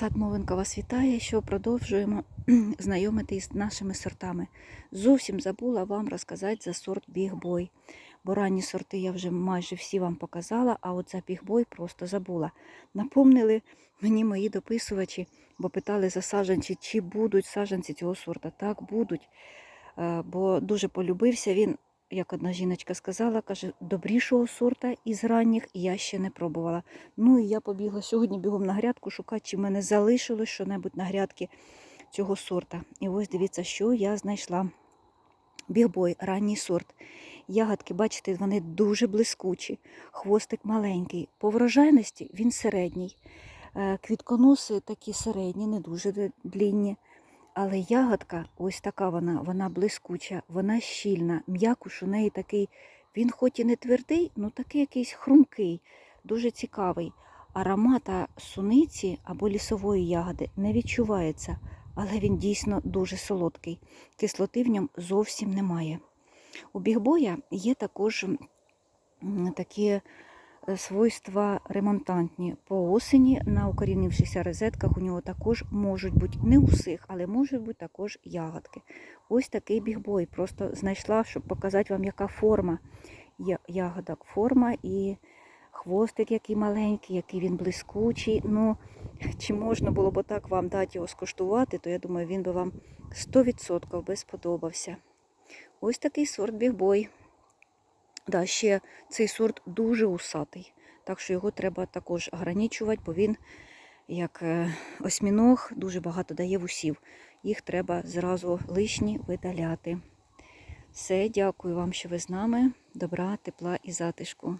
Сад Мовинка вас вітає, що продовжуємо знайомити із нашими сортами. Зовсім забула вам розказати за сорт бігбой. Бо ранні сорти я вже майже всі вам показала, а от за бігбой просто забула. Напомнили мені мої дописувачі, бо питали за саджанці, чи будуть саджанці цього сорта. Так, будуть. Е, Бо дуже полюбився він, як одна жіночка сказала, каже, добрішого сорта із ранніх я ще не пробувала. Ну і я побігла сьогодні бігом на грядку шукати, чи в мене залишилось що-небудь на грядки цього сорта. І ось дивіться, що я знайшла. Бігбой, ранній сорт. Ягодки, бачите, вони дуже блискучі, хвостик маленький. По врожайності він середній. Е, Квітконоси такі середні, не дуже длінні. Але ягодка, ось така вона, вона блискуча, вона щільна. М'якуш у неї такий, він хоч і не твердий, ну такий якийсь хрумкий, дуже цікавий. Аромата суниці або лісової ягоди не відчувається, але він дійсно дуже солодкий. Кислоти в ньому зовсім немає. У бігбоя є також такі свойства ремонтантні. По осені на укорінившихся розетках у нього також можуть бути, не у всіх, але можуть бути також ягодки. Ось такий бігбой. Просто знайшла, щоб показати вам, яка форма ягодок. Форма і хвостик який маленький, який він блискучий. Ну, чи можна було б так вам дати його скуштувати, то я думаю, він би вам 100% би сподобався. Ось такий сорт бігбой. Да, ще цей сорт дуже усатий, так що його треба також ограничувати, бо він, як е, осьміног, дуже багато дає вусів. Їх треба зразу лишні видаляти. Все, дякую вам, що ви з нами. Добра, тепла і затишку.